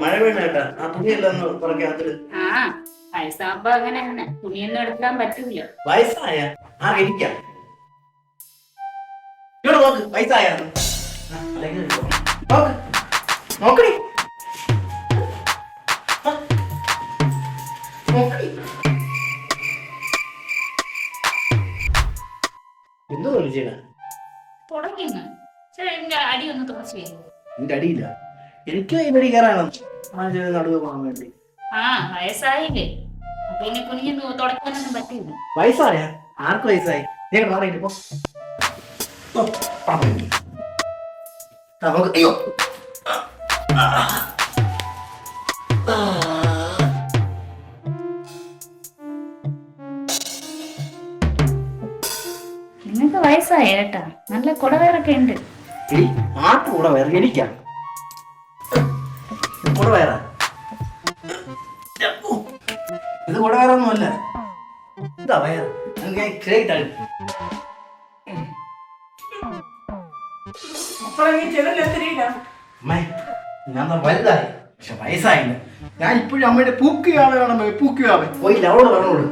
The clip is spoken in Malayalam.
മഴ വീണ കേട്ടാ. ആ തുണിയെല്ലാം ഒന്ന് പുറക്കകത്തിട്ട് ആ വയസ്സാകുമ്പോ അങ്ങനെ തന്നെ തുണിയൊന്നും എടുക്കാൻ പറ്റൂല. വയസ്സായ? ആ ഇവിടെ നോക്ക് വയസ്സായ? നോക്ക്. നോക്കടി. എന്തോ വിളിച്ചേടാ തുടങ്ങി അടി ഒന്ന് തുറച്ചു വരും എന്റെ അടിയില്ല. എനിക്ക് ഇവിടെ കയറാണ് ചെറിയ നടുവ് പോകാൻ വേണ്ടി. ആ വയസ്സായില്ലേ? അപ്പൊ ഇനി കുഞ്ഞു തുടക്കാനൊന്നും പറ്റൂല വയസ്സായ? ആർക്ക് വയസ്സായി? ഞാൻ മാറിയിട്ട് പോ. നമുക്ക് അയ്യോ. നിങ്ങൾക്ക് വയസ്സായ ഏട്ടാ? നല്ല കുടവേറൊക്കെ ഉണ്ട്. എടി ആട്ട് കൂടെ വേറെ എനിക്കാ. ഇത് കൂടെ വേറെ ഇത് കൂടെ വേറെ അല്ല ഇതാ വയർ ആണ് ഞാൻ വലുതായി. പക്ഷെ വയസ്സായില്ല. ഞാൻ ഇപ്പോഴും അമ്മയുടെ പൂക്കുകയാണ് വേണം പൂക്കുകയാണ് പോയില്ല അവളോട് പറഞ്ഞോളൂ.